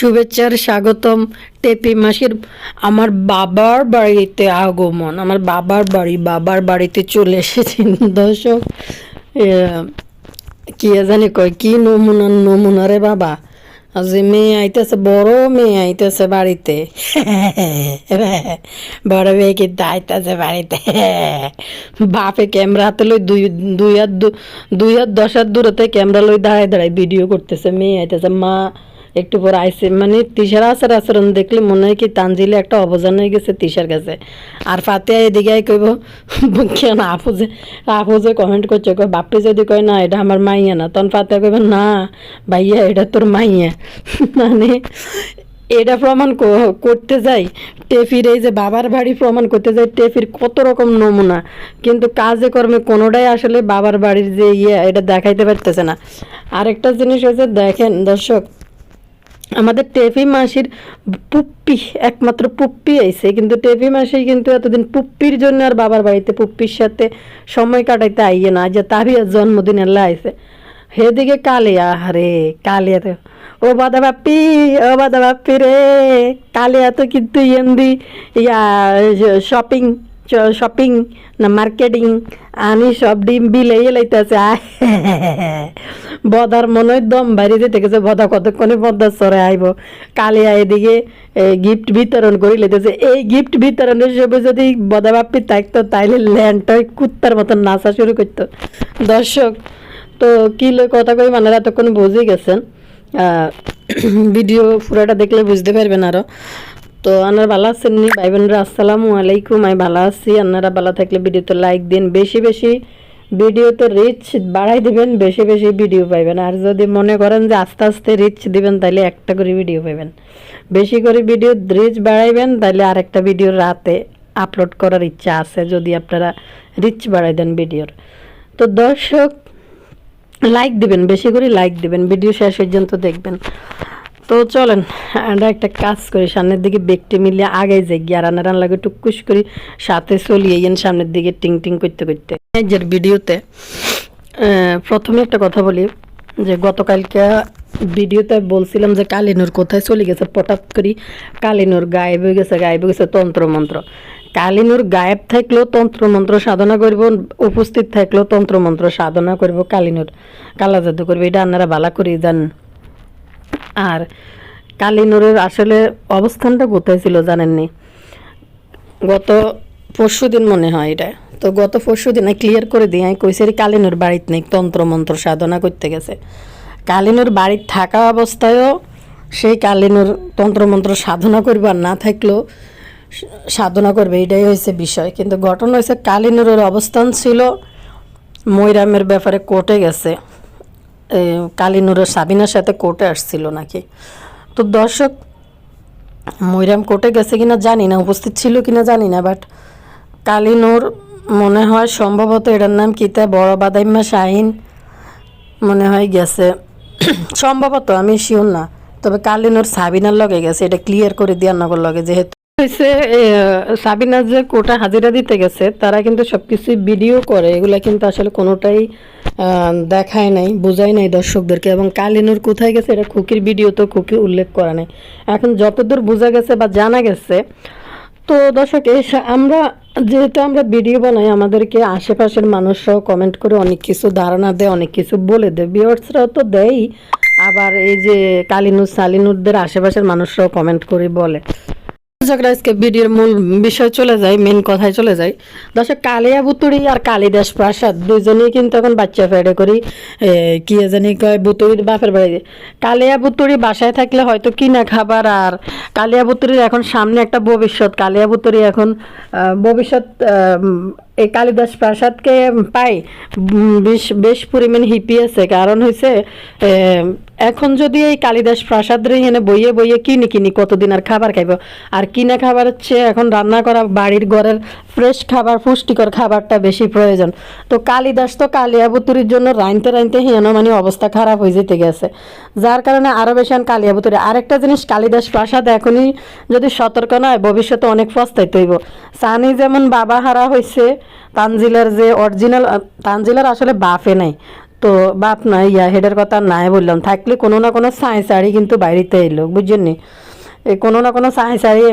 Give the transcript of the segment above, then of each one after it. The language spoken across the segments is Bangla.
শুভেচ্ছার স্বাগতম টেপি মাসির আমার বাবার বাড়িতে আগমন। আমার বাবার বাড়ি, বাবার বাড়িতে চলে এসেছি। দর্শক কি জানি কয়, কি নমুনা নমুনা রে বাবা। যে মেয়ে আইতেছে, বড় মেয়ে আইতেছে বাড়িতে। বড় মেয়ে কিন্তু আইতেছে বাড়িতে। বাপে ক্যামেরা হাতে লই দুই দুই হাত দুই হাত দশ হাত দূরতে ক্যামেরা লই দাঁড়ায় দাঁড়ায় ভিডিও করতেছে। মেয়ে আইতেছে, মা একটু পর আইসে মানে তিশার আচার আচরণ দেখলে মনে হয় কি তানজিলে একটা অবজান হয়ে গেছে তিশার কাছে। আর ফাতে এদিকে কইব, কেন আপুজে আপুজে কমেন্ট করছে, কয় বাপি যদি কয়, না, এটা আমার মাইয়া না। তখন ফাতে কইব, না, ভাইয়া, এটা তোর মাইয়া। মানে এটা প্রমাণ করতে যাই, টেফির এই যে বাবার বাড়ি প্রমাণ করতে যাই, টেফির কত রকম নমুনা। কিন্তু কাজে কর্মে কোনোটাই আসলে বাবার বাড়ির যে ইয়ে এটা দেখাইতে পারতেছে না। আরেকটা জিনিস হচ্ছে দেখেন দর্শক আমাদের টেফি মাসির পুপ্পি, একমাত্র পুপ্পি আইছে। কিন্তু টেফি মাসি কিন্তু এতদিন পুপ্পির জন্য আর বাবার বাড়িতে পুপ্পির সাথে সময় কাটাইতে আইয়ে না, যে তারই জন্মদিন এলা আইছে হেদিকে কালিয়া আরে কালিয়া তো ও বাদা বাপ্পি, ও বাদা বাপ্পি রে, কালিয়া তো কিন্তু ইয়েন্দি ইয়া শপিং শপিং না মার্কেটিং আনি সব ডিম বিলে লাইতেছে বদার মনে দম যেতে গেছে, বদা কতক্ষণে পদ্মার সরে আইব? কালিয়া এদিকে গিফট বিতরণ করে লেতেছে এই গিফট বিতরণের সময় যদি বদা বাপ্পি থাকতো, তাইলে ল্যান্ডটাই কুত্তার মতন নাচা শুরু করতো। দর্শক, তো কি লই কথা কই মানে এতক্ষণ বুঝে গেছেন। ভিডিও পুরোটা দেখলে বুঝতে পারবেন আরও। তো আপনারা ভালো আছেন নি? ভাই বোনরা, আসসালামু আলাইকুম। আমি ভালো আছি। আপনারা ভালো থাকলে ভিডিওতে লাইক দিন। বেশি বেশি ভিডিওতে রিচ বাড়াই দিবেন। বেশি বেশি ভিডিও পাইবেন। আর যদি মনে করেন যে আস্তে আস্তে রিচ দিবেন তাহলে একটা করে ভিডিও পাবেন বেশি করে ভিডিও রিচ বাড়াইবেন তাহলে আরেকটা ভিডিও রাতে আপলোড করার ইচ্ছা আছে, যদি আপনারা রিচ বাড়াই দেন ভিডিওর তো দর্শক লাইক দিবেন। বেশি করে লাইক দিবেন। ভিডিও শেষ পর্যন্ত দেখবেন। তো চলেন, আমরা একটা কাজ করি, সামনের দিকে ব্যক্তি মিলিয়ে আগে যাই, গিয়ে রান্না রান্না লাগে টুকুস করি, সাথে চলিয়ে যান সামনের দিকে টিং টিং করতে করতে। নিজের ভিডিওতে প্রথমে একটা কথা বলি, যে গতকালকে ভিডিওতে বলছিলাম যে কালিনুর কোথায় চলে গেছে, হঠাৎ করি কালিনুর গায়েব হয়ে গেছে, গায়েব হয়ে গেছে তন্ত্রমন্ত্র। কালিনুর গায়েব থাকলেও তন্ত্রমন্ত্র সাধনা করব, উপস্থিত থাকলেও তন্ত্রমন্ত্র সাধনা করব কালিনুর, কালা জাদু করবে, এটা আপনারা ভালো করে জানেন। আর কালিনুরের আসলে অবস্থানটা কোথায় ছিল জানেননি? গত পরশু দিন মনে হয় এটা। তো গত পরশু দিনে ক্লিয়ার করে দিই আমি কইছি রে কালিনুর বাড়িতে নেই, তন্ত্রমন্ত্র সাধনা করতে গেছে। কালিনুর বাড়িতে থাকা অবস্থায়ও সেই কালিনুর তন্ত্রমন্ত্র সাধনা করবার না থাকলেও সাধনা করবে, এটাই হয়েছে বিষয়। কিন্তু ঘটনা হয়েছে কালিনুরের অবস্থান ছিল ময়রামের ব্যাপারে কোর্টে গেছে। কালিনুরের সাবিনার সাথে কোর্টে আসছিল নাকি? তো দর্শক ময়রাম কোর্টে গেছে কিনা জানি না, উপস্থিত ছিল কিনা জানি না বাট কালিনুর মনে হয় সম্ভবত এটার নাম কিতা বড় বাদাইম্মা শাহিন মনে হয় গেছে। সম্ভবত, আমি শিওর না, তবে কালিনুর সাবিনার লগে গেছে, এটা ক্লিয়ার করে দেওয়ার নগর লগে, যেহেতু হয়েছে সাবিনা যে কোটা হাজিরা দিতে গেছে, তারা কিন্তু সবকিছু ভিডিও করে, এগুলা কিন্তু আসলে কোনোটাই দেখায় নাই, বোঝায় নাই দর্শকদেরকে। এবং কালিনুর কোথায় গেছে? এটা খুকির ভিডিও তো খুকি উল্লেখ করা নাই। এখন যতদূর বোঝা গেছে বা জানা গেছে, তো দর্শক আমরা যেহেতু আমরা ভিডিও বানাই, আমাদেরকে আশেপাশের মানুষরাও কমেন্ট করে অনেক কিছু ধারণা দেয়, অনেক কিছু বলে দেয়। ভিউয়ার্সরাও তো দেয়ই। আবার এই যে কালিনুর, সালিনুরদের আশেপাশের মানুষরাও কমেন্ট করে বলে। দর্শকরা আজকে ভিডিওর মূল বিষয় চলে যায় মেন কথায় চলে যায়। দর্শক, কালিয়া বুতুড়ি আর কালিদাস প্রাসাদ দুজনেই কিন্তু এখন বাচ্চা ফেড়ে করি কি জানি কয় বুতুড়ির বাপের বাড়ি। কালিয়া বুতুড়ি বাসায় থাকলে হয়তো কিনা খাবার আর কালিয়া বুতুড়ির এখন সামনে একটা ভবিষ্যৎ। কালিয়া বুতুড়ি এখন ভবিষ্যৎ এই কালিদাস প্রাসাদকে পাই। বেশ বেশ পরিমাণ হিপি আছে। কারণ হয়েছে এখন যদি এই কালিদাস প্রাসাদ রে এনে বইয়ে বইয়ে কিনি কিনি কতদিন আর খাবার খাইব? আর কিনা খাবার হচ্ছে এখন রান্না করা বাড়ির ঘরের ফ্রেশ খাবার, পুষ্টিকর খাবারটা বেশি প্রয়োজন। তো কালিদাস তো কালিয়াবুতুরির জন্য রাইনতে রাইনতে হেন মানে অবস্থা খারাপ হয়ে যেতে গেছে। যার কারণে আরও বেশি আন কালিয়াবুতুরি। আরেকটা জিনিস, কালিদাস প্রাসাদ এখনই যদি সতর্ক নয়, ভবিষ্যতে অনেক পস্তাইতে হইব। সানি যেমন বাবা হারা হয়েছে তানজিলার যে অরিজিনাল তানজিলার আসলে বাফে নাই। তো বাপ না ইয়া হেডের কথা নাই বললাম। থাকলে কোনো না কোনো সাঁই শাড়ি কিন্তু বাইরেতে এলো, বুঝছেন কোনো না কোনো সাঁই শাড়ি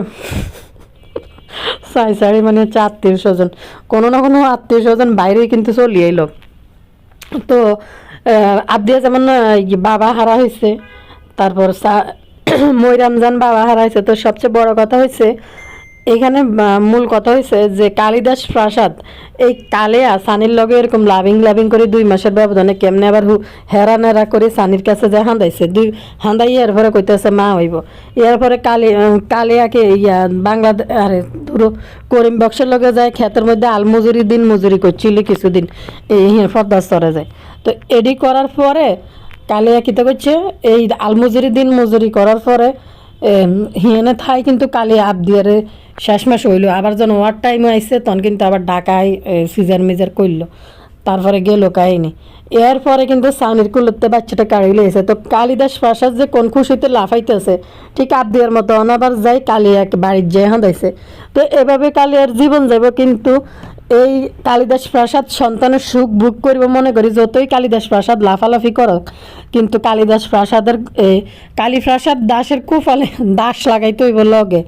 সাঁই সাড়ে মানে হচ্ছে আত্মীয় স্বজন। কোনো না কোনো আত্মীয় স্বজন বাইরে কিন্তু চলি এলো তো আবদিয়া যেমন বাবা হারা হয়েছে তারপর মৈরামজান বাবা হয়েছে তো সবচেয়ে বড় কথা হয়েছে এখানে মূল কথা হয়েছে যে কালিদাস প্রাসাদ, এই কালেয়া সানির লগে এরকম লাভিং লাভিং করে দুই মাসের ব্যবধানে কেমনে আবার হেরা নেরা করে সানির কাছে যায় হাঁদাইছে দুই হাঁদাই এর পরে কইতেছে, মা হইব। এর পরে কালি কালিয়াকে ইয়া বাংলাদেশ আরে, ধরো, করিম বক্সের লগে যায়, ক্ষেতের মধ্যে আলমজুরি, দিন মজুরি করছিল কিছুদিন এই ফদ্দার স্তরে যায়। তো এডি করার পরে কালিয়া কিতা করছে, এই আলমজুরি, দিন মজুরি করার পরে হিয়ানে থাই কিন্তু কালি আপ আবদিয়ারে শেষ মাস হইল। আবার যখন ওয়ার টাইম আইসে তখন কিন্তু আবার ঢাকায় সিজার মিজার করল তারপরে গেল কাহিনি। এরপরে কিন্তু সানির কুলতে বাচ্চাটা কাড়ি লইছে। তো কালিদাস প্রাসাদ যে কোন খুশিতে লাফাইতেছে, ঠিক আবদিয়ার মতো অনাবার যাই কালিয়াকে বাড়ির যে হাঁদাইছে তো এভাবে কালিয়ার জীবন যাব কিন্তু এই কালিদাস প্রাসাদ সন্তানের সুখ ভোগ করব মনে করি, যতই কালিদাস প্রাসাদ লাফালাফি করক, কিন্তু কালিদাস প্রাসাদের কালী প্রাসাদ দাসের কুফলে দাস লাগাইতে হইব লগে।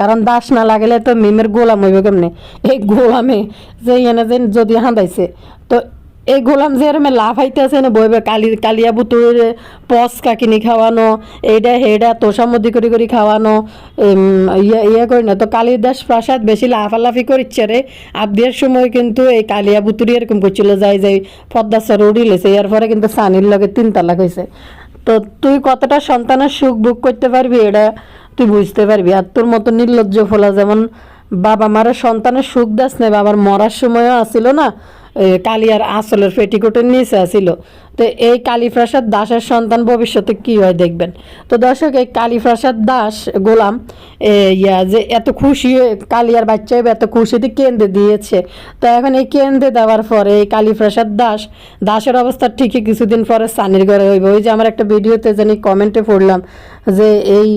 কারণ দাস না লাগাইলে তো মিমের গোলাম হইব কেমনে? এই গোলামে যে এনে যে যদি হাঁদাইছে, তো এই গোলাম যে এরমে লাভ হাইতেছে না, বইবে কালি, কালিয়া বুতুর পস কাকিনি খাওয়ানো এইটা হেডা তোষামদি করে করি খাওয়ানো ইয়ে ইয়ে করি না। তো কালিদাস প্রাসাদ বেশি লাফালাফি করিচ্ছে রে। আবদিয়ার সময় কিন্তু এই কালিয়া বুতুরি এরকম করছিল, যাই যাই পদ্মাসর উড়িলেছে এর পরে কিন্তু সানির লগে তিন তালাক হয়েছে তো তুই কতটা সন্তানের সুখ ভোগ করতে পারবি এটা তুই বুঝতে পারবি। আর তোর মতো নির্লজ্জ ফোলা যেমন বাবা মারা সন্তানের সুখ দাস নেই বাবার মরার সময়ও আসিল না কালিয়ার আসলের পেটিকোটের নিচে আসিল তো এই কালীপ্রসাদ দাসের সন্তান ভবিষ্যতে কি হয় দেখবেন। তো দর্শক, এই কালীপ্রসাদ দাস গোলাম ইয়া, যে এত খুশি কালিয়ার বাচ্চা এত খুশিতে কেন্দ্রে দিয়েছে। তো এখন এই কেন্দ্রে দেওয়ার পরে এই কালীপ্রসাদ দাস, দাসের অবস্থা ঠিকই কিছুদিন পরে সানির ঘরে হইবে। ওই যে আমার একটা ভিডিওতে জানি কমেন্টে পড়লাম যে, এই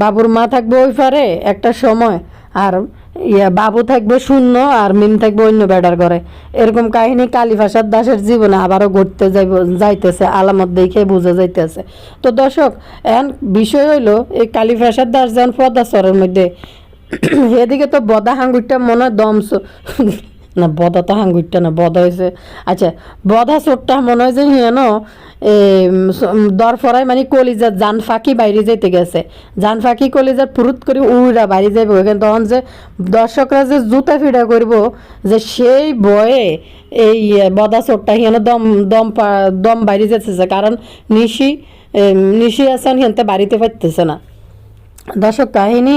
বাবুর মা থাকবে ওই পারে একটা সময়, আর ইয়া, বাবু থাকবে শূন্য আর মিম থাকবে অন্য বেডার করে এরকম কাহিনী কালীপ্রসাদ দাসের জীবনে আবারও ঘটতে যাইব, যাইতেছে, আলামত দেখে বুঝে যাইতেছে। তো দর্শক এন বিষয় হইল, এই কালীপ্রসাদ দাস যেমন পদাচরের মধ্যে, এদিকে তো বদা হাঙ্গুরটা মনে হয় দমস না বদা তো হাঙ্গুরটা না, বদা হয়েছে আচ্ছা বদা চোরটা মনে হয় যে হিয়ান দর ফরাই মানে কলিজার জান ফাঁকি বাইরে যেতে গেছে। জান ফাঁকি কলিজার ফুরুত করে উড়া বাইরে যাইব। এখানে তখন যে দর্শকরা যে জুতা ফিডা করব, যে সেই বয়ে এই বদা চোরটা হিয়ানো দম দম দম বাইরে যেতেছে কারণ নিশি নিশি আছেন হিয়ানতে বাড়িতে পাইতেছে না। দর্শক, কাহিনী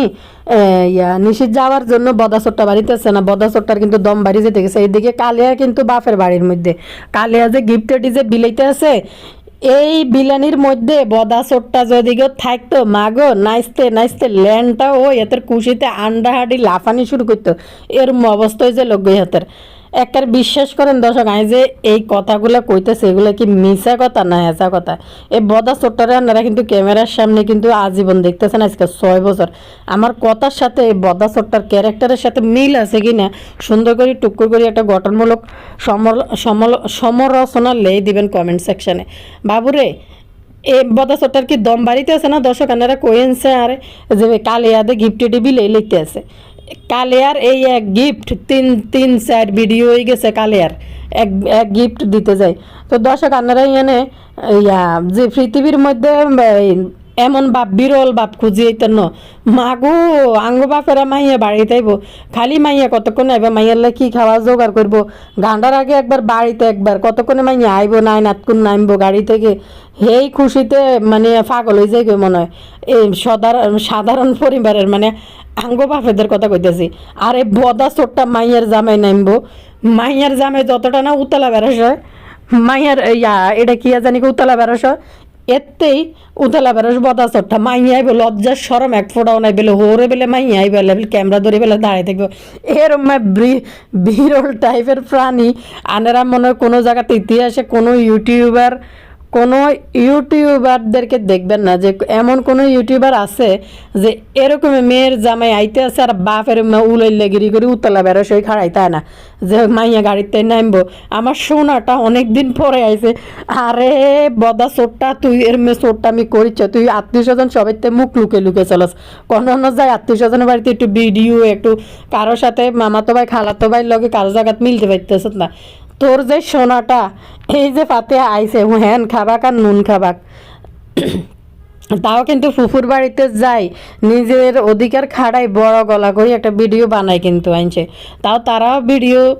নিশিত যাওয়ার জন্য বদাচোরটা বাড়িতেছে না? বদাচোরটার কিন্তু দম বাড়ি যেতে গেছে। এইদিকে কালিয়া কিন্তু বাপের বাড়ির মধ্যে। কালিয়া যে গিফটেডি যে বিলাইতে আছে, এই বিলানির মধ্যে বদাচোরটা যদি কেউ থাকতো, মাগো নাচতে নাচতে ল্যান্ডটা ও এতের খুশিতে আন্ডা হাডি লাফানি শুরু করতো। এরম অবস্থায় যে লোক হাতের। একবার বিশ্বাস করেন দর্শক আই যে এই কথাগুলো কইতেছে, এগুলো কি মিশা কথা না হেঁচা কথা? এই বদা ছোট্টরা আপনারা কিন্তু ক্যামেরার সামনে কিন্তু আজীবন দেখতেছেন আজকে ছয় বছর। আমার কথার সাথে এই বদা ছোট্টার ক্যারেক্টারের সাথে মিল আছে কি না, সুন্দর করে টুকুর করে একটা গঠনমূলক সমরচনা লেই দিবেন কমেন্ট সেকশনে বাবুরে, এ বদা ছোট্টার কি দম বাড়িতে আছে না দর্শক? আপনারা কইনছে আর যে কালিয়াদে গিফট টিভি লেই লিখতে আছে। কালিয়ার এই এক গিফট তিন তিন চার ভিডিও হয়ে গেছে কালিয়ার। এক এক গিফট দিতে যায় তো দর্শক আপনারা এনে, ইয়া, যে পৃথিবীর মধ্যে এমন বাপ, বিরল বাপ খুঁজি এইতেন ন। মাগো, আঙ্গ বাপেরা মাইয়া বাড়িতে আইব খালি মাইয়া কতক্ষণ আইব? মাইয়ার কি খাওয়া জোগাড় করব? গান্ডার আগে একবার বাড়িতে একবার, কতক্ষণে মাইয়া আইব, নাই নাতকুন নামবো গাড়ি থেকে? হেই খুশিতে মানে পাগল হয়ে গো মনে হয়। এই সাধারণ সাধারণ পরিবারের মানে আঙ্গ বাপেদের কথা কইতেছি। আর বদা চোটটা মাইয়ার জামাই নামবো মাইয়ার জামাই যতটা না উতলা হয়, মাইয়ার ইয়া, এটা কি জানি উতলা হয়? এতেই উতলা বেরোস বদা চোটটা মাইয়া আইব, লজ্জার সরম এক ফোটাও নাই বেলে হোরে বেলে মাইয়া আইবে ক্যামেরা ধরে বেলে দাঁড়িয়ে থাকবে। এরম বিরল টাইপের প্রাণী, আনেরা মনে হয় কোনো জায়গাতে ইতিহাসে কোনো ইউটিউবার কোনো ইউটিউবারদেরকে দেখবেন না যে এমন কোনো ইউটিউবার আছে যে এরকম মেয়ের জামাই আইতে আছে আর বাপের উলাইলে গিরি করে উতলা বেরো সেই খাড়াই তাই না? যে মাইয়া গাড়িতে নামবো। আমার সোনাটা অনেক দিন পরে আইছে। আরে বদা চোরটা, তুই এর মেয়ে চোরটা আমি করিচ্ছ। তুই আত্মীয় স্বজন সবাইতে মুখ লুকে লুকে চলস। অন্য যায় আত্মীয় স্বজনের বাড়িতে একটু ভিডিও, একটু কারোর সাথে মামাতো ভাই, খালাতো ভাই লগে কারও জায়গাত মিলতে পারতেছ না। তোর যে সোনাটা এই যে পাতে আইছে হ্যান খাবাক আর নুন খাবাক। তাও কিন্তু ফুফুর বাড়িতে যাই নিজের অধিকার খাড়াই বড় গলা করে একটা ভিডিও বানায় কিন্তু আনছে তাও তারাও ভিডিও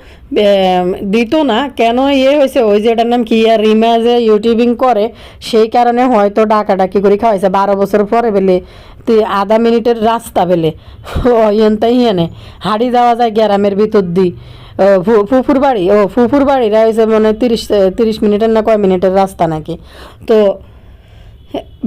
দিত না কেন ইয়ে হয়েছে ওই যে এটার নাম কি আর রিমা যে ইউটিউবিং করে সেই কারণে হয়তো ডাকাডাকি করে খাওয়াইছে। বারো বছর পরে বেলে তুই আধা মিনিটের রাস্তা বেলে। ওইনতাই হিয়ানে হাড়ি যাওয়া যায় গ্রামের ভিতর দি। ও, ফু- ফুফুর বাড়ি, ও, ফুফুর বাড়ি হয়েছে মানে তিরিশ তিরিশ মিনিটের না কয় মিনিটের রাস্তা নাকি? তো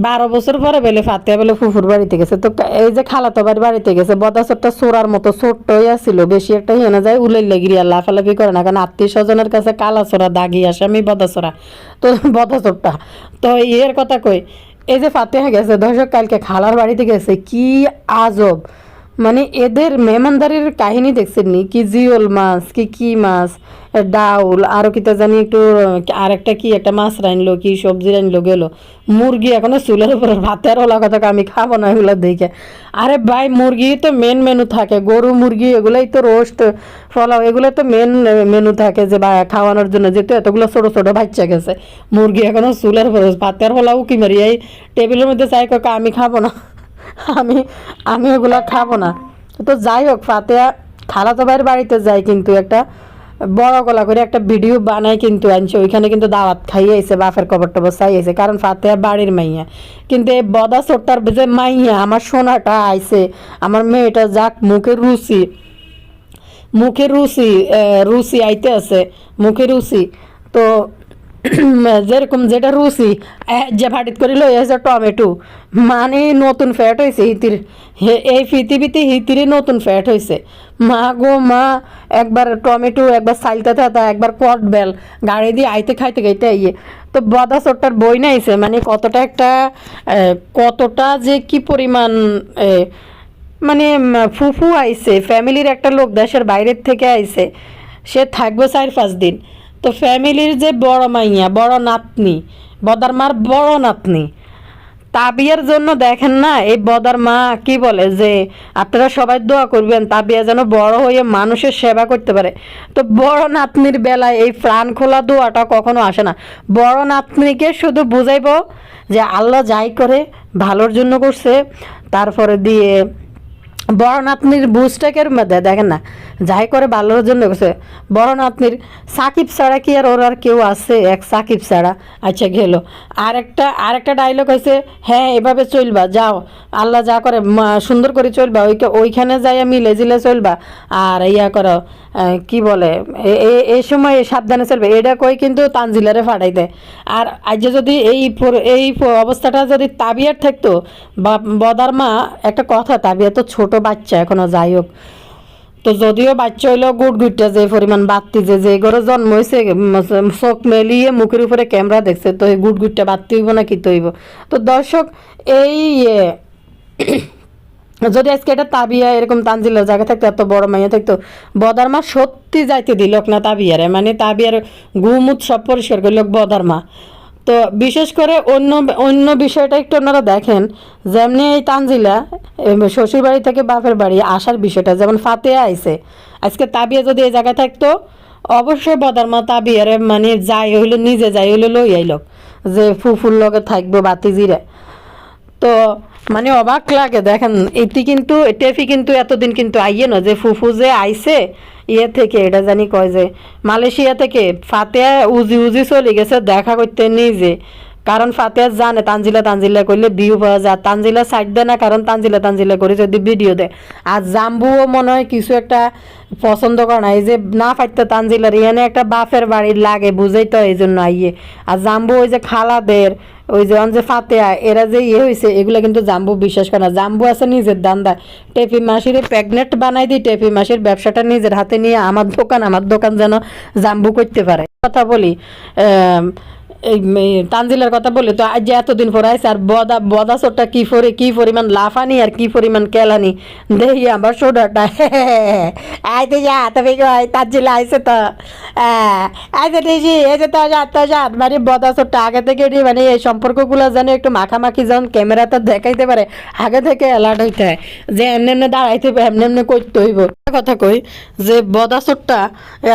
বারো বছর পরে বেলে ফাতিয়া বেলে ফুফুর বাড়িতে গেছে। তো এই যে খালাতো বাড়ি বাড়িতে গেছে বদাসরটা সোরার মতো ছোট্ট ছিল বেশি একটা না যায় উলাইলে গিরিয়া লাফালাফি করে না, কারণ আত্মীয় স্বজনের কাছে কালা চোরা দাগি আসে, আমি বদাসরা তো বদাসরটা তো এর কথা কই, এই যে ফাতেহা গেছে, দর্শক কালকে খালার বাড়িতে গেছে, কি আজব। মানে এদের মেহমানদারির কাহিনী দেখছেন নি? কি জিওল মাছ, কি কি মাছ ডাউল আরও কিতা জানি একটু, আর একটা কি, একটা মাছ রাইনলো, কি সবজি রাইনলো, গেলো। মুরগি এখনও চুলের উপরে ভাতের ওলা কথা আমি খাব না এগুলো দেখে। আরে ভাই, মুরগি তো মেন মেনু থাকে। গরু, মুরগি, এগুলাই তো রোস্ট ফলাও এগুলো তো মেন মেনু থাকে যে বা খাওয়ানোর জন্য। যেহেতু এতগুলো ছোটো ছোটো বাচ্চা গেছে, মুরগি এখনও চুলের উপরে ভাতের হোলাও কি মারি, এই টেবিলের মধ্যে চাই কাকা আমি খাব না। আমি আমি ওগুলো খাব না। তো যাই হোক ফাতেয়া খালাতো ভাইয়ের বাড়িতে যাই কিন্তু একটা বড় গলা করে একটা ভিডিও বানাই কিন্তু আনছে। ওইখানে কিন্তু দাওয়াত খাইয়েছে বাপের কবর টবর চাইয়েছে কারণ ফাতেহা বাড়ির মাইয়া। কিন্তু এই বদা চোরটার যে মাইয়া, আমার সোনাটা আইছে, আমার মেয়েটা যাক, মুখে রুচি মুখে রুচি রুচি আইতে আছে, মুখে রুচি। তো যেরকম যেটা রুচি যে ভাটিত করে লই আছে টমেটো মানে নতুন ফ্যাট হয়েছে হিতির এই পৃথিবীতে হিতিরই নতুন ফ্যাট হয়েছে মা গো, মা, একবার টমেটো, একবার সাইলতে থাতা একবার কট বেল, গাড়ি দিয়ে আইতে খাইতে খাইতে আইয়ে। তো বদা চোরটার বই নাইছে মানে কতটা একটা কতটা যে কি পরিমাণ মানে ফুফু আইছে ফ্যামিলির একটা লোক দেশের বাইরের থেকে আইছে, সে থাকবে চার পাঁচ দিন। তো ফ্যামিলির যে বড় মাইয়া, বড় নাতনি, বদার মার বড় নাতনি, তাবিয়ার জন্য দেখেন না, এই বদার মা কি বলে যে, আপনারা সবাই দোয়া করবেন, তাবিয়া যেন বড় হয়ে মানুষের সেবা করতে পারে। তো বড় নাতনির বেলায় এই প্রাণ খোলা দোয়াটা কখনো আসে না। বড় নাতনিকে শুধু বুঝাইব যে, আল্লাহ যাই করে, ভালোর জন্য করছে, তারপরে দিয়ে বড় নাতনির বুঝটাকের মধ্যে দেখেন না, যাই করে ভালোর জন্য করছে। বড় নাতনির সাকিব ছাড়া কি আর ওর আর কেউ আছে? এক সাকিব ছাড়া। আচ্ছা গেল। আরেকটা আরেকটা ডায়লগ হয়েছে হ্যাঁ এভাবে চলবা, যাও। আল্লাহ যা করে সুন্দর করে চলবা। ওই ওইখানে যাইয়া মিলে জিলে চলবা। আর ইয়া করো কি বলে এই সময় সাবধানে চলবে। এটা কই কিন্তু তানজিলারে দেয়। আর আজ যদি এই এই অবস্থাটা যদি তাবিয়ার থাকতো বা বদার মা একটা কথা তাবিয়া তো ছোট বাচ্চা এখনও যাই হোক। তো যদিও বাচ্চা হইল গুট গুটটা যে পরিমাণ বাত্তি যে যে ঘরে জন্ম হয়েছে চোখ মেলিয়ে মুখের উপরে ক্যামেরা দেখছে তো এই গুট গুটটা বাত্তি হইব না কি তো তো দর্শক এই ইয়ে, যদি আজকে এটা তাবিয়া এরকম তানজিলের জায়গা থাকতো, এত বড় মাইয়া থাকতো বদার মা সত্যি যাইতে দিল না তাবিয়ারে। মানে তাবিয়ার গুমুত সব পরিষ্কার করল বদার মা তো বিশেষ করে অন্য অন্য বিষয়টা একটু আপনারা দেখেন, যেমনি এই তানজিলা শ্বশুর বাড়ি থেকে বাপের বাড়ি আসার বিষয়টা, যেমন ফাতে আইছে, আজকে তাবিয়া যদি এই জায়গায় থাকতো, অবশ্যই বদার মা তাবিয়ারে মানে যাই হইল, নিজে যাই হইল, লই আইলো, যে ফুফুর লগে থাকব বাতিজিরে তো মানে অবাক লাগে, দেখেন, এটি কিন্তু টেফি কিন্তু এতদিন কিন্তু আইয়ে না, যে ফুফু যে আইছে ইয়ে থেকে, এটা জানি কয় যে, মালয়েশিয়া থেকে ফাতে উজি উজি চলে গেছে, দেখা করতে নিজে কারণ ফাতেয়া জানে তানজিলা তানজিলা করলে ভিউ পাওয়া যায়। তানজিলা সাইড দেয় না, কারণ তানজিলা তানজিলা করে যদি ভিডিও দেয়। আর জাম্বুও মনে হয় কিছু একটা পছন্দ করে না। এই যে না পাইতে তানজিলার, এখানে একটা বাপের বাড়ি লাগে, বুঝেই তো এই জন্য আইয়ে। আর জাম্বু ওই যে খালাদের, ওই যে যে ফাতেয়া এরা যে ইয়ে হয়েছে এগুলো কিন্তু জাম্বু বিশ্বাস করে না। জাম্বু আছে নিজের দান্দা। টেপি মাসির প্রেগনেন্ট বানাই দিই, টেপি মাসির ব্যবসাটা নিজের হাতে নিয়ে আমার দোকান আমার দোকান যেন জাম্বু করতে পারে। কথা বলি এই তানজিলের কথা বলে তো আজ যে এতদিন পরে আইসে আর বদা বদা চোরটা কি পরে কি পরিমাণ লাফানি আর কি পরিমাণ কেলানি? দেখি আমার সোডাটা আইতে যা তবে তানজিল আইসে তো। হ্যাঁ, আইসে এই যে তো যা তো যা। মানে বদা চোরটা আগে থেকে মানে এই সম্পর্কগুলো যেন একটু মাখামাখি যখন ক্যামেরাতে দেখাইতে পারে আগে থেকে অ্যালার্ট হইতে হয়। যে এমনি এমনি দাঁড়াইতে হবে এমনি এমনি করতে হইব। কথা কই যে বদা চোরটা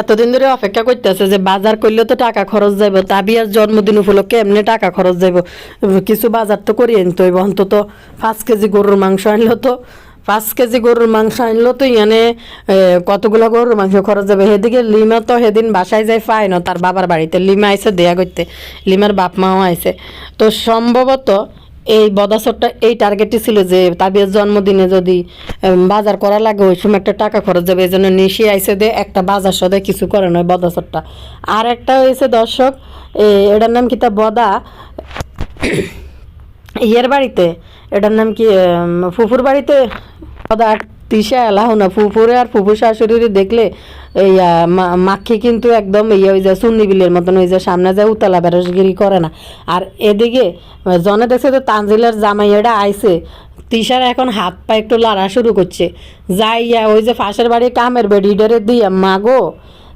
এতদিন ধরে অপেক্ষা করতেছে যে বাজার করলে তো টাকা খরচ যাইব তাবিয়ার জন্মদিন উপলক্ষে এমনি টাকা খরচ যাইব। কিছু বাজার তো করিয়ে আনতে হইব। অন্তত পাঁচ কেজি গরুর মাংস আনলো তো। পাঁচ কেজি গরুর মাংস আনলো তো ইয়ানে কতগুলো গরুর মাংস খরচ যাবে? সেদিকে লিমা তো সেদিন বাসায় যাই পায় না, তার বাবার বাড়িতে। লিমা আইসে দেয়া করতে লিমার বাপ মাও আইসে তো সম্ভবত এই বদাসরটা এই টার্গেটই ছিল যে তাবিয়ার জন্মদিনে যদি বাজার করা লাগে, ওই সময় একটা টাকা খরচ যাবে। এই জন্য নিশি আইসে দে, একটা বাজার সদে কিছু করে নয় বদাসরটা। আর একটা হয়েছে দর্শক এটার নাম কি তা বদা? ইয়ের বাড়িতে, এটার নাম কি ফুফুর বাড়িতে? বদা তিসা এলাহ না, ফুফুরে আর ফুফু শাশুড়ি দেখলে এই মাখি কিন্তু একদম ইয়ে ওই যে চুন্নি বিলের মতন ওই যে সামনে যায় উতলা বেরসগিরি করে না। আর এদিকে জনে দেখছে তো তানজিলের জামাইয়াটা আইছে, তিশার এখন হাত পা একটু লাড়া শুরু করছে। যাইয়া ওই যে ফাঁসের বাড়ি কামের বেডি ডরে দিয়া মাগো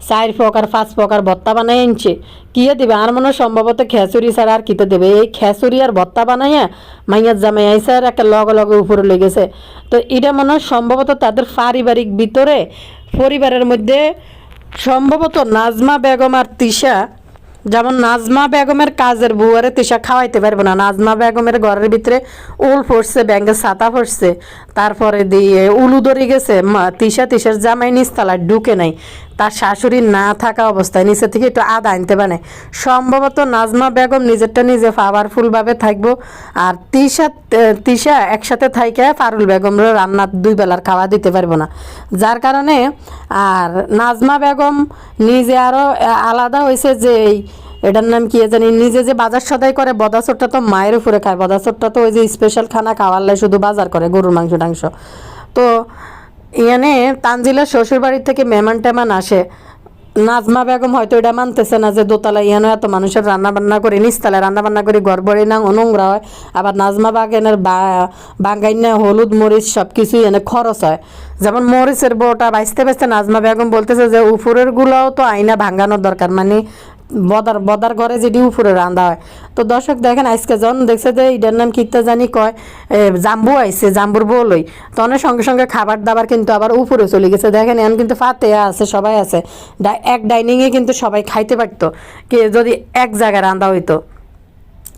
চার প্রকার পাঁচ প্রকার ভত্তা বানাই আনছে। কিয়ে দিবে? আর মনে সম্ভবত খেসুরি ছাড়া আর কিতে দেবে? এই খেসুরি আর ভত্তা বানাইয়া মাইয়ার জামাই আইসে আর একটা লগে লগে উপরে লেগেছে তো এটা মনে সম্ভবত তাদের পারিবারিক ভিতরে পরিবারের মধ্যে সম্ভবত নাজমা বেগম আর তিশা, যেমন নাজমা বেগমের কাজের বুয়ারে তিশা খাওয়াইতে পারব না। নাজমা বেগমের ঘরের ভিতরে উল পড়ছে ব্যাঙ্গে ছাতা পড়ছে তারপরে দিয়ে উলু ধরে গেছে। মা- তিশা, তিশার জামাই নিচতলায় ঢুকে নাই। তার শাশুড়ি না থাকা অবস্থায় নিচে থেকে একটু আদা আনতে পারে সম্ভবত নাজমা বেগম নিজেরটা নিজে পাওয়ারফুল ভাবে থাকব। আর তিশা তিশা একসাথে থাইকে ফারুল বেগমরা রান্নার দুই বেলার খাওয়া দিতে পারব না। যার কারণে আর নাজমা বেগম নিজে আরও আলাদা হয়েছে যে এই, এটার নাম কি জানি, নিজে যে বাজার সদাই করে বদাসরটা তো মায়ের উপরে খায়। বদাসরটা তো ওই যে স্পেশাল খানা খাওয়ালে শুধু বাজার করে গরুর মাংস টাংস তো ইয়ানে তানজিলার শ্বশুর বাড়ি থেকে মেহমান টেমান আসে। নাজমা বেগম হয়তো এটা মানতেছে না যে দোতলা ইয়ানো এত মানুষের রান্না বান্না করে, নিচতলায় রান্না বান্না করে গড়বড়ি না নোংরা হয়। আবার নাজমা বাগেনের বাঙ্গাইনা হলুদ, মরিচ সব কিছুই এনে খরচ হয়। যেমন মরিচের বউটা বাইসতে বাইসতে নাজমা বেগম বলতেছে যে উপরের গুলাও তো আইনা ভাঙানোর দরকার। মানে বদার বদার ঘরে যেটি উপরে রান্ধা হয়। তো দর্শক দেখেন, আজকে জন দেখছে যে এটার নাম কিতা জানি কয় জাম্বু আইসে জাম্বুর বলই। তখন সঙ্গে সঙ্গে খাবার দাবার কিন্তু আবার উপরে চলে গেছে। দেখেন, এখন কিন্তু ফাতে আছে, সবাই আছে। এক ডাইনিংয়ে কিন্তু সবাই খাইতে পারতো। কে যদি এক জায়গায় রান্ধা হইতো।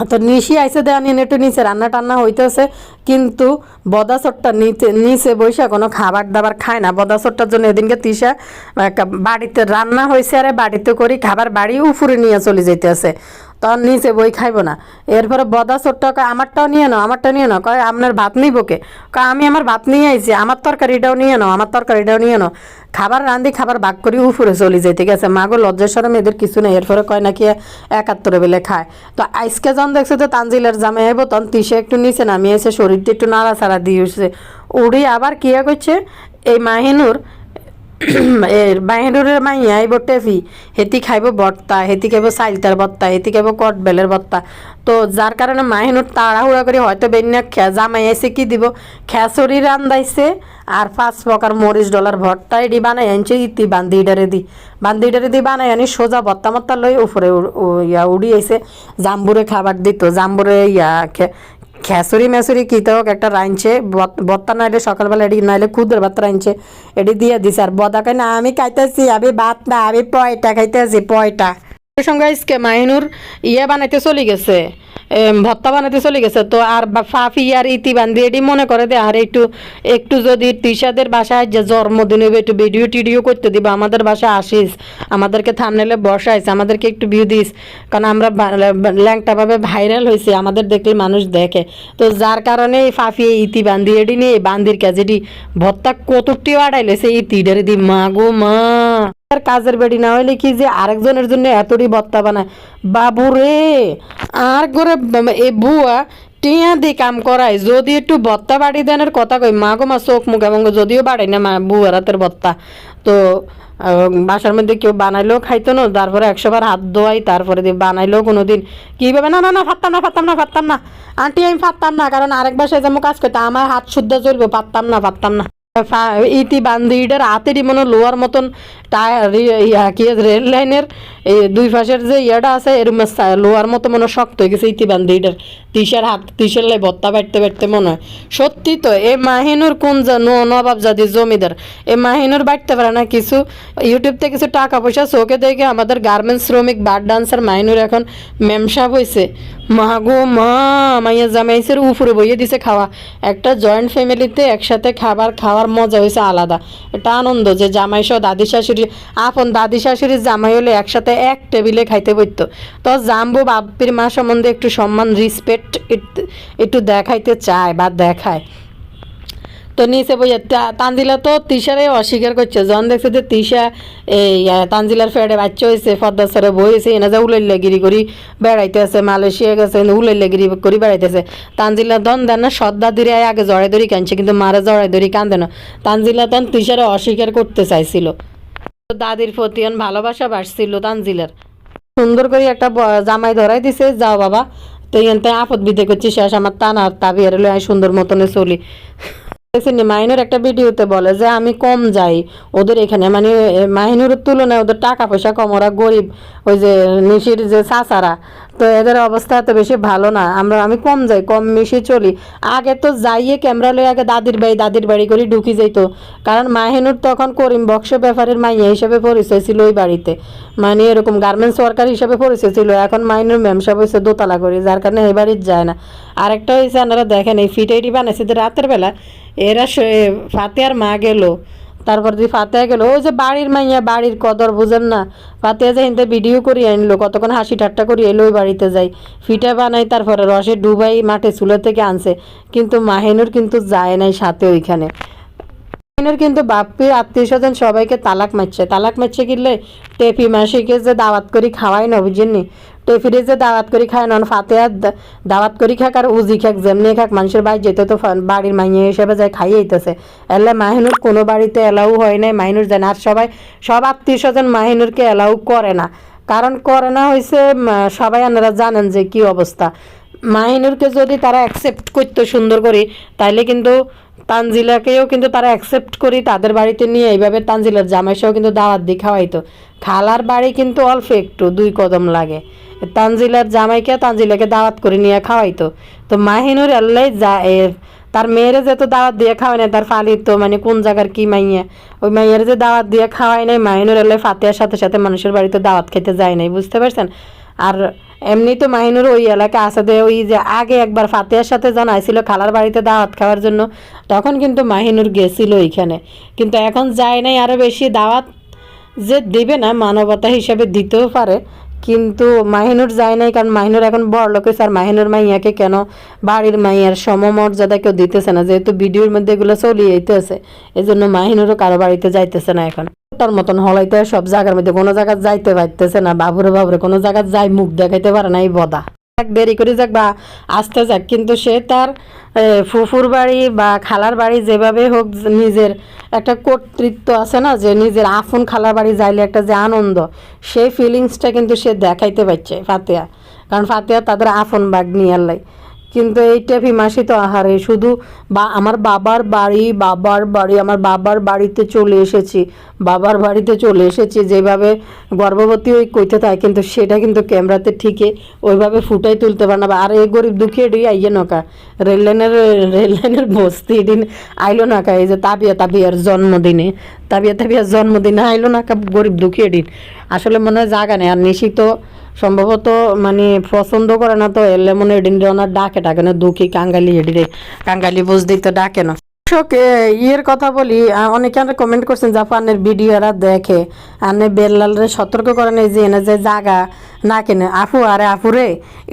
তো নিশি আইসে দেয়া নিয়ে একটু নিচে রান্না টান্না হইতেছে, কিন্তু বদাসরটা নিচে নিচে বৈশা কোনো খাবার দাবার খায় না। বদাসরটার জন্য এদিনকে তিসা বাড়িতে রান্না হয়েছে আরে, বাড়িতে করি খাবার বাড়ি উপরে নিয়ে চলে যেতেছে তখন নিচে বই খাইব না। এরপরে বদাসরটা কয়, আমারটাও নিয়ে নাও আমারটা নিয়ে নাও। কয়, আপনার ভাত নিব কে? কয়, আমি আমার ভাত নিয়ে আইছি, আমার তরকারিটাও নিয়ে নাও, আমার তরকারিটাও নিয়ে নাও। খাবার রান্ধি, খাবার ভাগ করি, উপরে চলে যায় ঠিক আছে? মাগো লজ্জা সরম এদের কিছু নেই। এরপরে কয় নাকি একাত্তরে বেলে খায়। তো আজকে যখন দেখছে তো তানজিলের জামে আইব, তখন তিসে একটু নিচে নামিয়ে এসে শরীরটা একটু নাড়া নাড়াচাড়া দিয়ে উঠছে। উড়ি আবার কি করছে? এই মাহিনুর এর বাহিরের মাইয়া আইব টেফি হেতি খাইব বর্তা, হেতি খাইব সাইলতার বর্তা, হেতি খাইব কটবেলের বর্তা। তো যার কারণে মাহিনুর তাড়াহুড়া করে, হয়তো বেন্যা জামাই আইসে কি দিব? খেসরি রান্দাইছে আর পাঁচ প্রকার মরিচ, ডলার ভর্তা এডি বানাই আনছে, ইতি বান্দি ইডারে দি বান্দি ইডারে দি বানাই আনি, সোজা বত্তা মত্তা লই উপরে ইয়া উড়ি আইছে। জাম্বুরে খাবার দিত, জাম্বুরে ইয়া খেসুরি মেসুরি কী হোক একটা রাঁধছে বত্তা নাইলে সকালবেলা, এটি নাইলে খুদের ভাত রাঁধছে, এটি দিয়ে দিস আর বদা না, আমি খাইতেছি, আমি ভাত না, আমি পয়টা খাইতেছি, পয়টা। সঙ্গে আজকে মাহিনুর ইয়ে বানাইতে চলে গেছে ভত্তা বানাইতে চলে গেছে, তো আর ফাফি আর ইতি বান্ধি এটি মনে করে দে, আর একটু একটু যদি টিশাদের বাসায় যে জন্মদিন একটু ভিডিও টিডিও করতে দিব, আমাদের বাসায় আসিস, আমাদেরকে থামনেলে বসাইস, আমাদেরকে একটু ভিউ দিস, কারণ আমরা ল্যাংটাভাবে ভাইরাল হয়েছে আমাদের দেখলে মানুষ দেখে। তো যার কারণে এই ফাফি ইতি বান্ধি এটি নিয়ে বান্দির কাছে এটি ভত্তা কতটি আড়াইলেছে ইতি ডেরে দি, মা গো মা। আর কাজের বেড়ি না হইলে কি যে আরেকজনের জন্য এতটি ভত্তা বানায়? বাবু রে আর করে এ বুয়া টিয়া দি কাম করাই যদি একটু বত্তা বাড়ি দেনের কথা কই মা গো, মা চোখ মুখ এবং যদিও বাড়াই না, মা বুয়ার হাতের বত্তা। তো বাসার মধ্যে কেউ বানাইলেও খাইতো না, তারপরে একশো বার হাত ধোয়াই, তারপরে দিয়ে বানাইলেও কোনো দিন কীভাবে? না না না ফাত্তাম না ফাত্তাম না ফাত্তাম না। আন্টি, আমি ফাত্তাম না, কারণ আরেক বাসায় যেমন কাজ করতে আমার হাত শুদ্ধ চলবে পারতাম না পারতাম না। বান্ধি ইটার হাতেরই মনে লোহার মতন টায়ার কি রেল লাইনের দুই পাশের যে ইয়াটা আছে এরম সা- লোহার মতো মনে শক্ত হয়ে গেছে ইতি বান্ধি ইটার তিসের হাত তিসের লাই ভত্তা বাড়তে বাড়তে মনে হয়। সত্যি তো, এ মাহিনুর কোন নবাব জাতির জমিদার? এ মাহিনুর বাড়তে পারে না কিছু। ইউটিউব থেকে কিছু টাকা পয়সা চোখে দেখে আমাদের গার্মেন্টস শ্রমিক বার ডান্সার মাহিনুর এখন মেমসাপ হয়েছে মা গো মা, মাইয়া জামাইসের উপরে বইয়ে দিছে খাওয়া। একটা জয়েন্ট ফ্যামিলিতে একসাথে খাবার খাওয়ার মজা হয়েছে আলাদা। এটা আনন্দ যে জামাই সহ দাদি শাশুড়ি, আপন দাদি শাশুড়ির জামাই হলে একসাথে এক টেবিলে খাইতে পারত। তো জাম্বু বাপ্পির মা সম্বন্ধে একটু সম্মান রিসপেক্ট একটু দেখাইতে চায় বা দেখায়। তো নিচে বইয়া তানজিলা তো তিশারে অস্বীকার করছে। যখন দেখছে যে তিশা, এই তানজিলার ফেডে বাচ্চা হয়েছে ফদ্দার সরে বইছে এনে যা উলাইল্লা গিরি করি বেড়াইতেছে মালয়েশিয়া গেছে উলাইল্লা গিরি করি বেড়াইতেছে তানজিলা দন দেন না, সদ্দা দিরে আগে জড়াই ধরি কানছে কিন্তু মারে জড়াই ধরি কান্দে না। তানজিলা তখন তিশারে অস্বীকার করতে চাইছিল। দাদির প্রতি ভালোবাসা বাড়ছিল তানজিলার। সুন্দর করে একটা জামাই ধরাই দিছে, যাও বাবা। তো এনতে আপদ বিদে করছি, শেষ আমার টান আর তাবি আর সুন্দর মতনে চলি। দেখছেন মাহিনুর একটা ভিডিওতে বলে যে আমি কম যাই ওদের এখানে মানে এ, মাহিনুরের তুলনায় ওদের টাকা পয়সা কম ওরা গরিব ওই যে নিশির যে চাচারা তো এদের অবস্থা এত বেশি ভালো না আমরা আমি কম যাই কম মিশে চলি। আগে তো যাইয়ে ক্যামেরা লয়ে আগে দাদির বাড়ি দাদির বাড়ি করে ঢুকি যাইতো। কারণ মাহিনুর তখন করিম বক্স ব্যাপারের মাইয়া হিসেবে পরিচয় ছিল ওই বাড়িতে। মানে এরকম গার্মেন্টস ওয়ার্কার হিসেবে পরিচয় ছিল। এখন মাহিনুর ম্যামসাব হয়েছে দোতলা করে যার কারণে এই বাড়ির যায় না। আরেকটা হয়েছে আপনারা দেখেন এই ফিটাইটি বানাইছে রাতের বেলা এরা ফাতেহার মা গেল। তারপর দিয়ে ফাতেহা গেল, ওই যে বাড়ির মাইয়া, বাড়ির কদর বুঝেন না। ফাতেয়া যে হিন্দে ভিডিও করি আনলো, কতক্ষণ হাসি ঠাট্টা করি এলো ওই বাড়িতে যাই। ফিটা বানাই তারপরে রসে ডুবাই মাঠে চুলো থেকে আনছে। কিন্তু মাহিনুর কিন্তু যায় নাই সাথে ওইখানে। মাহিনুর কিন্তু বাপ্পির আত্মীয় স্বজন সবাইকে তালাক মারছে। তালাক মারছে কিনলে টেপি মাসিকে যে দাওয়াত করি খাওয়াই না, বুঝেননি? টেফিরে যে দাওয়াত করি খায়, নন ফাতেহা দা- দাওয়াত করি খাক আর উজি খাক, যেমনি খাক, মানুষের বাড়ি যেতে তো বাড়ির মাইয়ে হিসেবে যায় খাইয়ে দিতেছে এলে মাহিনুর কোনো বাড়িতে এলাও হয় নাই, মাহিনুর যায় না আর সবাই সব আত্মীয় স্বজন মাহিনুরকে এলাও করে না। কারণ করে না হয়েছে সবাই আপনারা জানেন যে কি অবস্থা। মাহিনুরকে যদি তারা অ্যাকসেপ্ট করতো সুন্দর করে, তাইলে কিন্তু তানজিলাকেও কিন্তু তারা অ্যাকসেপ্ট করি, তাদের বাড়িতে নিয়ে এইভাবে তানজিলার জামাইসহ কিন্তু দাওয়াত দিয়ে খাওয়াইতো। খালার বাড়ি কিন্তু অল্প একটু, দুই কদম লাগে। তানজিলার জামাইকে তানজিলাকে দাওয়াত করে নিয়ে খাওয়াইতো। তো মাহিনুর আল্লাহ যা তার মেয়েরে তো দাওয়াত দিয়ে খাওয়াই নাই, তার ফালিত তো মানে কোন জায়গার কি মাইয়া? ওই মাইয়ের যে দাওয়াত দিয়ে খাওয়াই নাই মাহিনুর আল্লাহ ফাতেহার সাথে সাথে মানুষের বাড়িতে দাওয়াত খেতে যায় নাই, বুঝতে পারছেন? আর এমনি তো মাহিনুর ওই এলাকা যে, ওই যে আগে একবার ফাতেহার সাথে জানাইছিল খালার বাড়িতে দাওয়াত খাওয়ার জন্য, তখন কিন্তু মাহিনুর গেছিল ওইখানে। কিন্তু এখন যায় নাই আরও বেশি, দাওয়াত যে দেবে না, মানবতা হিসাবে দিতেও পারে কিন্তু মাহিনুর যায় নাই, কারণ মাহিনুর এখন বড় লোক আর মাহিনুর মাইয়াকে কেন বাড়ির মাইয়ার সমমর্যাদা কেউ দিতেছে না? যেহেতু ভিডিওর মধ্যে এগুলো চলিয়ে যাইতেছে এই জন্য মাহিনুরও কারও বাড়িতে যাইতেছে না এখন। তার মতন হলাইতে সব জায়গার মধ্যে, কোনো জায়গায় যাইতে পারতেছে না, বাবুরে বাবুরে, কোনো জায়গায় যাই মুখ দেখাইতে পারে না এই বদা। দেরি করে যাক বা আসতে যাক। কিন্তু সে তার ফুফুর বাড়ি বা খালার বাড়ি যেভাবে হোক নিজের একটা কর্তৃত্ব আছে না, যে নিজের আফুন খালার বাড়ি যাইলে একটা যে আনন্দ, সেই ফিলিংসটা কিন্তু সে দেখাইতে পারছে ফাতেয়া কারণ ফাতেয়া তাদের আফন বাগ নিয়ে আল্লাই কিন্তু এইটা ফিমাসি তো আহারে, শুধু বা, আমার বাবার বাড়ি বাবার বাড়ি, আমার বাবার বাড়িতে চলে এসেছি, বাবার বাড়িতে চলে এসেছি, যেভাবে গর্ভবতী ওই কইতে থাকে, কিন্তু সেটা কিন্তু ক্যামেরাতে ঠিকই ওইভাবে ফুটাই তুলতে পারে না আর, এই গরিব দুঃখে ডি আইয়ে নকা, রেল লাইনের রেল লাইনের বস্তি দিন আইলো না কা এই যে তাবিয়া তাবিয়ার জন্মদিনে, তাবিয়া তাবিয়ার জন্মদিনে আইলো না কা গরিব দুঃখে দিন আসলে মনে হয় জাগা নেই, আর নিশি তো সম্ভবত মানে পছন্দ করে না তো লেমন মনে এডিন ওনার ডাকে ডাকে না, দুঃখী কাঙ্গালি এডিরে কাঙ্গালি বুঝতেই তো ডাকে না। ইয়ের কথা বলি অনেকে আমরা কমেন্ট করছেন, জাপানের ভিডিও এরা দেখে। আনে বেল্লালরে সতর্ক করেন, এই যে এনে যে জাগা না কেন আফু আরে আফুরে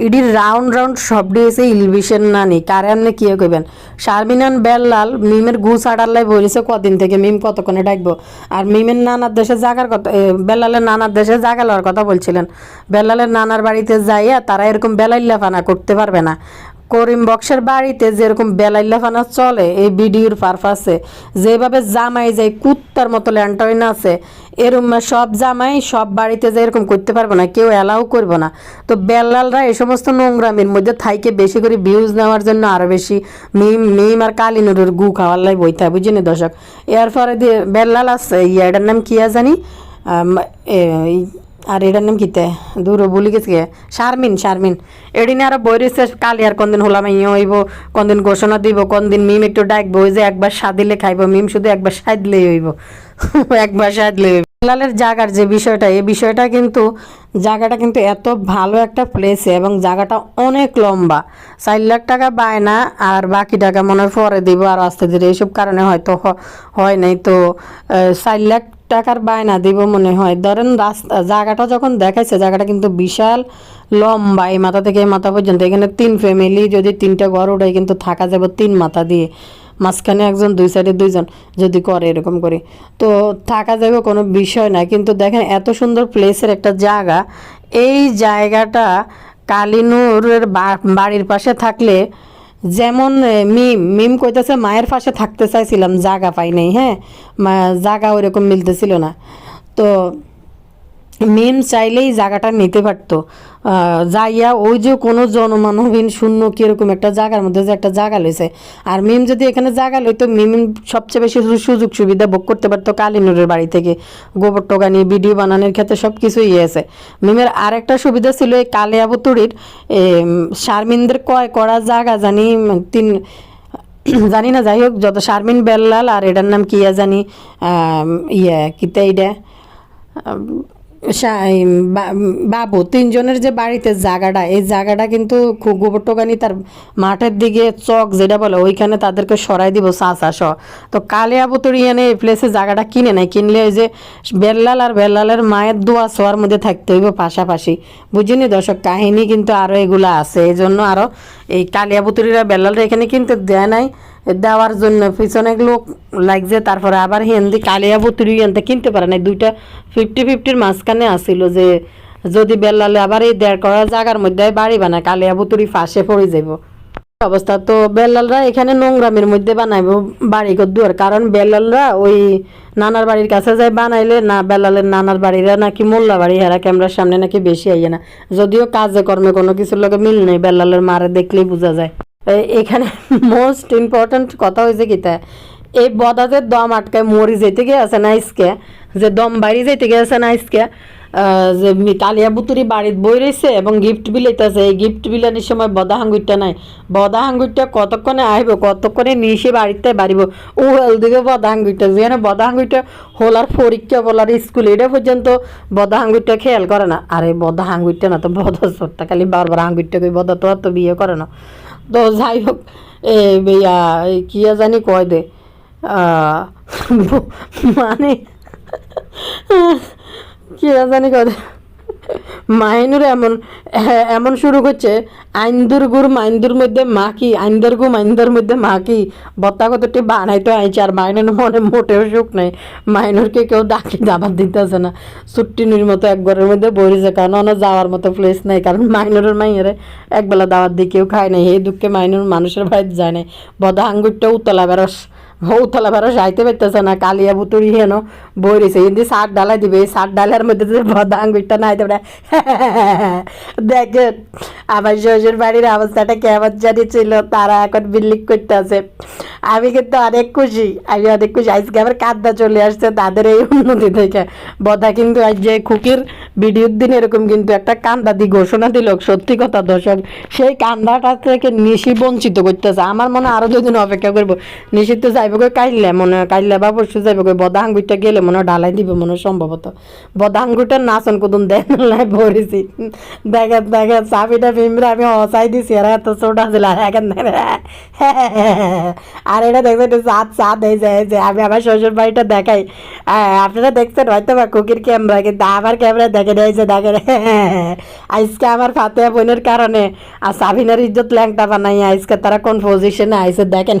ইডির রাউন্ড রাউন্ড সবডি এসে ইলভিশন না নি কারে আপনি কি কইবেন? শারমিনান বেললাল মিমের গু আড়াল্লাই বলেছে, কদিন থেকে মিম কতক্ষণে ডাকবো? আর মিমের নানার দেশে জাগার কথা বেলালের বেল্লালের নানার দেশে জাগা লওয়ার কথা বলছিলেন। বেল্লালের নানার বাড়িতে যাইয়া তারা এরকম বেলাইল্লাফানা করতে পারবে না। করিম বক্সের বাড়িতে যেরকম বেলাইল্লাফানা চলে, এই ভিডিওর পারপাসে যেভাবে জামাই যায় কুত্তার মতো ল্যান্টইন আছে, এরম সব জামাই সব বাড়িতে যে এরকম করতে পারবে না, কেউ অ্যালাউ করবে না। তো বেল্লালরা এই সমস্ত নোংরামির মধ্যে থাইকে বেশি করে ভিউজ নেওয়ার জন্য আরও বেশি মিম মিম আর কালিনুরের গু খাওয়ার লাই বইতে হয় বুঝিনি দর্শক? এর পরে দিয়ে বেল্লাল আছে ইয়াটার নাম কিয়া জানি? আর এটার নাম কিতে? দূর বলি গেছে শারমিন শারমিন। এদিনে আরও বই রয়েছে কালি আর কোনদিন হলাম ইয়ে হইব, কোনদিন ঘোষণা দিব, কোনদিন মিম একটু ডাকবো, ওই যে একবার সাদিলে খাইবো মিম শুধু একবার সাদলেই হইব। একবার সাদলেই হইব। লালের জায়গার যে বিষয়টা, এই বিষয়টা কিন্তু জায়গাটা কিন্তু এত ভালো একটা প্লেসে এবং জায়গাটা অনেক লম্বা। চার লাখ টাকা বায়না আর বাকি টাকা মনে পরে দিব, আর আস্তে ধীরে এইসব কারণে হয়তো হয় নাই। তো চার লাখ টাকার বায়না দিব মনে হয়। ধরেন রাস্তা, জায়গাটা যখন দেখাইছে, জায়গাটা কিন্তু বিশাল লম্বা, এই মাথা থেকে এই মাথা পর্যন্ত। এখানে তিন ফ্যামিলি যদি তিনটা ঘর ওঠাই কিন্তু থাকা যাবে তিন মাথা দিয়ে। মাঝখানে একজন, দুই সাইডে দুইজন, যদি করে এরকম করে। তো থাকা যাবে কোনো বিষয় না। কিন্তু দেখেন এত সুন্দর প্লেসের একটা জায়গা। এই জায়গাটা কালিনুরের বাড়ির পাশে থাকলে যেমন মিম মিম কইতেছে, মায়ের পাশে থাকতে চাইছিলাম জায়গা পাই নাই হ্যাঁ? মা ওরকম মিলতেছিল না। তো মিম চাইলেই জায়গাটা নিতে পারতো। যাইয়া ওই যে কোনো জনমানবহীন শূন্য কীরকম একটা জায়গার মধ্যে যে একটা জায়গা লইছে। আর মিম যদি এখানে জায়গা লইতো, মিম সবচেয়ে বেশি সুযোগ সুবিধা ভোগ করতে পারতো কালিনুরের বাড়ি থেকে। গোবর টোকা নিয়ে ভিডিও বানানোর ক্ষেত্রে সব কিছুই আছে। মিমের আরেকটা সুবিধা ছিল এই কালিয়াবতুরির শারমিনদের কয় করা জায়গা জানি তিন, জানি না, যাই হোক, যত শারমিন বেল্লাল আর এটার নাম কিয়া জানি ইয়ে কিতা বা- বাবু, তিনজনের যে বাড়িতে জায়গাটা এই জায়গাটা কিন্তু খুব গোবর টোকানি তার মাঠের দিকে চক যেটা বলে, ওইখানে তাদেরকে সরাই দিব চাষা স তো কালে আবুতরিয়ানে এই প্লেসে জায়গাটা কিনে নেয় কিনলে ওই যে বেল্লাল আর বেল্লালের মায়ের দোয়া ছোয়ার মধ্যে থাকতে হইব পাশাপাশি। বুঝিনি দর্শক, কাহিনী কিন্তু আরও এগুলো আছে এই জন্য আরও এই কালিয়াবুতুরিরা বেল্লালরা এখানে কিন্তু দেয় নাই। দেওয়ার জন্য পিছনে লোক লাগছে, তারপরে আবার হিন্দি কালিয়া বুতুরি হিন্দি কিনতে পারে না দুইটা ফিফটি ফিফটির মাঝখানে আসছিল যে, যদি বেল্লালে আবার এই দেড় করা জায়গার মধ্যে বাড়ি বানায়, কালিয়া বুতুরি ফাঁসে পড়ে যাব অবস্থা তো বেল্লালরা এখানে নোংরামের মধ্যে বানাইবো বাড়ি দুয়ার, কারণ বেল্লালরা ওই নানার বাড়ির কাছে যায় বানাইলে না বেল্লালের নানার বাড়িরা নাকি মোল্লা বাড়ি হেরা ক্যামেরার সামনে নাকি বেশি আইয়ে না। যদিও কাজে কর্মে কোনো কিছুর লগে মিল নেই, বেল্লালের মারে দেখলেই বোঝা যায়। এখানে মোস্ট ইম্পর্ট্যান্ট কথা হয়েছে কিতা এই বদাতে দম আটকায়, মরি যেতে গিয়ে আছে না ইসকে যে দম বাইরে যেতে গিয়ে আছে না ইসকে যে কালিয়া বুতুরি বাড়িত বই রয়েছে এবং গিফট বিলাইতেছে এই গিফট বিলানির সময় বদা হাঙ্গুরটা নাই। বদা হাঙ্গুরটা কতক্ষণে আইব, কতক্ষণে নিশে বাড়িতে বাড়িব? ও দিকে বদা হাঙ্গুরটা, যেখানে বদা হাঙ্গুরটা হোলার পরীক্ষা বলার স্কুল এটা পর্যন্ত বদা হাঙ্গুরটা খেয়াল করে না। আরে বদা হাঙ্গুরটা না তো বদা সরটা খালি বারবার হাঙ্গুরটা বদা তো আর তো বিয়ে করে না। তো যাই হোক ইয়া কিয়া জানি কয় দে মানে কিয়া জানি কয় দে। মাইনুর এমন এ- এমন শুরু করছে, আইন্দুর গুড় মাইন্দুর মধ্যে মাখি, আইন্দর গু মাইন্দর মধ্যে মাখি। বত্তা কতটি বানাইতে আইছে আর মাইনুর মনে মোটেও সুখ নেই। মাইনুরকে কেউ ডাকি দাবার দিতেছে না। ছুট্টিনির মতো এক ঘরের মধ্যে বইছে, কারণ অন্য যাওয়ার মতো প্লেস নাই, কারণ মাইনুরের মাইয়ারে একবেলা দাওয়াত দিয়ে কেউ খায় নাই। এই দুঃখে মাইনুর মানুষের বাড়িতে যায় নাই। বদা আঙ্গুরটা উতলা বেরস। উতলা বেরস আইতে পারতেছে না, কালিয়া বুতুরি হেন বই দিবে ডালার মধ্যে যে বদা আঙ্গুরটা না আইতে পারে দেখেন, আমার শ্বশুর বাড়ির অবস্থাটা কেমন জানি ছিল, তারা এখন করতে আছে আমি কিন্তু অনেক খুশি, আমি অনেক খুশি। আজকে আবার কান্দা চলে আসছে তাদের এই উন্নতি থেকে বদা কিন্তু আজ যে খুকির ভিডিওর দিন এরকম কিন্তু একটা কান্দা দি ঘোষণা দিল, সত্যি কথা দর্শক। সেই কান্দাটা থেকে নিশি বঞ্চিত করতেছে। আমার মনে হয় আরও দুদিন অপেক্ষা করব। নিশি তো যাইব কাইলে মনে হয় কাইলে বা পরশু যাইব কই বদা আঙ্গুরটা গেলে মনে হয় ডালাই দিবে মনে হয় সম্ভবত বদা আঙ্গুরটার নাচন কুদুন দেন লাই ভরেছি দেখেন দেখেন চাবিটা ফিমরা আমি হসাই দিছি আর এত ছোট ছিল আর এখন আর এটা দেখছেন চাঁদ চাঁদ হয়ে যায় যে আমি আমার শ্বশুর বাড়িটা দেখাই আপনারা দেখছেন হয়তো বা কুকির ক্যামেরা কিন্তু আমার ক্যামেরা দেখে নিয়েছে দেখেন আজকে আমার ফাতেহা বোনের কারণে আর সাবিনার ইজ্জত ল্যাংটা বানাই আজকে তারা কোন পজিশনে আইসে দেখেন